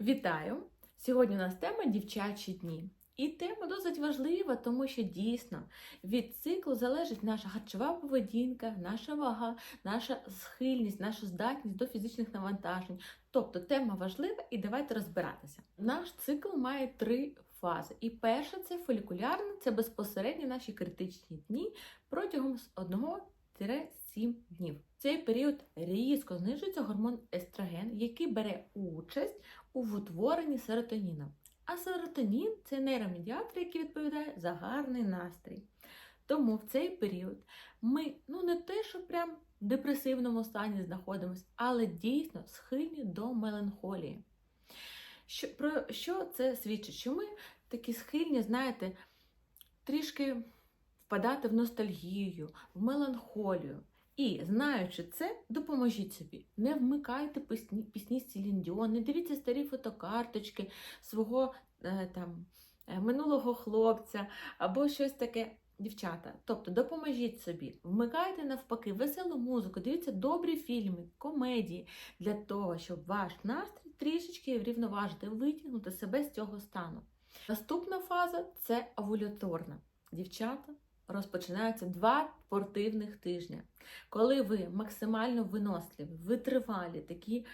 Вітаю! Сьогодні у нас тема дівчачі дні. І тема досить важлива, тому що дійсно від циклу залежить наша харчова поведінка, наша вага, наша схильність, наша здатність до фізичних навантажень. Тобто тема важлива і давайте розбиратися. Наш цикл має три фази. І перша це фолікулярна, це безпосередньо наші критичні дні протягом з 1-7 днів. В цей період різко знижується гормон естроген, який бере участь у утворенні серотоніну. А серотонін це нейромедіатор, який відповідає за гарний настрій. Тому в цей період ми ну не те, що прям в депресивному стані знаходимося, але дійсно схильні до меланхолії. Що, про що це свідчить? Що ми такі схильні, знаєте, трішки впадати в ностальгію, в меланхолію. І, знаючи це, допоможіть собі. Не вмикайте пісні, пісні з не дивіться старі фотокарточки свого е, там, е, минулого хлопця або щось таке. Дівчата, тобто допоможіть собі, вмикайте навпаки веселу музику, дивіться добрі фільми, комедії для того, щоб ваш настрій трішечки врівноважити, витягнути себе з цього стану. Наступна фаза це овуляторна. Дівчата, розпочинаються два спортивних тижня, коли ви максимально виносливі, витривалі, такі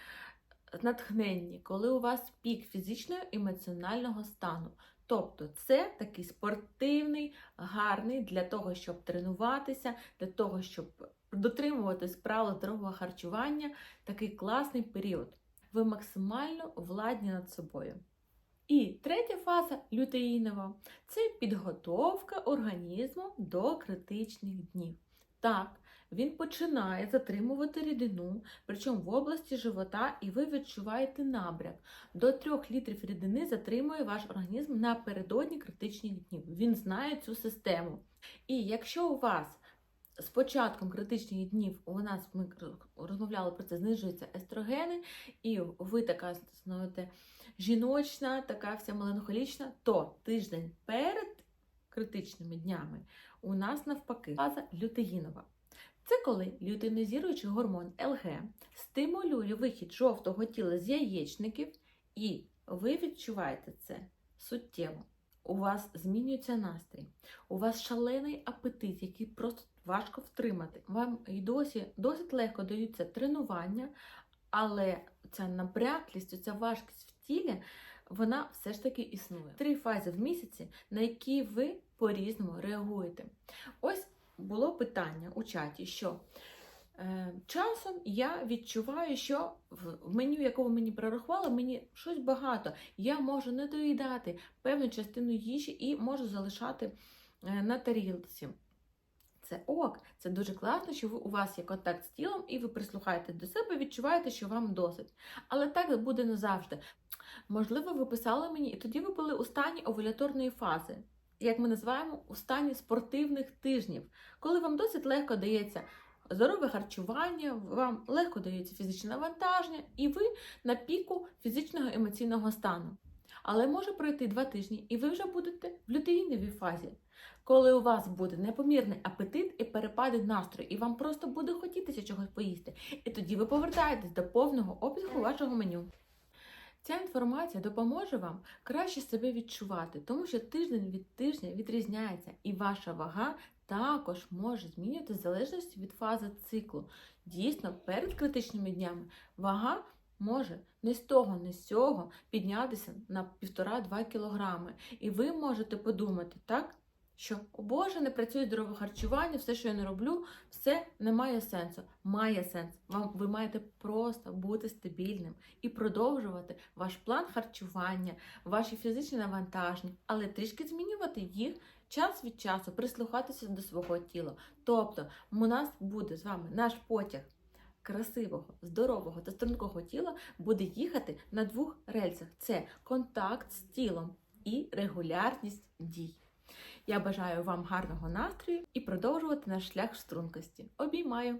натхненні, коли у вас пік фізичного і емоціонального стану. Тобто це такий спортивний, гарний для того, щоб тренуватися, для того, щоб дотримуватись правил здорового харчування, такий класний період. Ви максимально владні над собою. І третя фаза лютеїнова це підготовка організму до критичних днів. Так, він починає затримувати рідину, причому в області живота, і ви відчуваєте набряк. До 3 літрів рідини затримує ваш організм напередодні критичних днів. Він знає цю систему. І якщо у вас з початком критичних днів у нас ми розмовляли про це, знижуються естрогени, і ви така знаєте, жіночна, така вся меланхолічна, то тиждень перед критичними днями у нас навпаки фаза лютеїнова. Це коли лютеїнізуючий гормон ЛГ стимулює вихід жовтого тіла з яєчників, і ви відчуваєте це суттєво. У вас змінюється настрій, у вас шалений апетит, який просто важко втримати. Вам і досі досить легко даються тренування, але ця напряглість, ця важкість в тілі, вона все ж таки існує. Три фази в місяці, на які ви по-різному реагуєте. Ось було питання у чаті, що часом я відчуваю, що в меню, якого мені прорахували, мені щось багато. Я можу не доїдати певну частину їжі і можу залишати е, на тарілці. Це ок, це дуже класно, що ви, у вас є контакт з тілом, і ви прислухаєтесь до себе, відчуваєте, що вам досить. Але так буде не завжди. Можливо, ви писали мені, і тоді ви були у стані овуляторної фази, як ми називаємо у стані спортивних тижнів, коли вам досить легко дається здорове харчування, вам легко дається фізичне навантаження, і ви на піку фізичного емоційного стану. Але може пройти два тижні, і ви вже будете в лютеїновій фазі, коли у вас буде непомірний апетит і перепади настрою, і вам просто буде хотітися чогось поїсти. І тоді ви повертаєтесь до повного обсягу вашого меню. Ця інформація допоможе вам краще себе відчувати, тому що тиждень від тижня відрізняється, і ваша вага також може змінюватися в залежності від фази циклу. Дійсно, перед критичними днями вага може не з того, не з цього піднятися на 1,5-2 кілограми. І ви можете подумати, так? Що, о Боже, не працює здорове харчування, все, що я не роблю, все не має сенсу. Має сенс. Вам ви маєте просто бути стабільним і продовжувати ваш план харчування, ваші фізичні навантаження, але трішки змінювати їх час від часу, прислухатися до свого тіла. Тобто, у нас буде з вами наш потяг красивого, здорового та стрункого тіла буде їхати на двох рельсах: це контакт з тілом і регулярність дій. Я бажаю вам гарного настрою і продовжувати наш шлях стрункості. Обіймаю!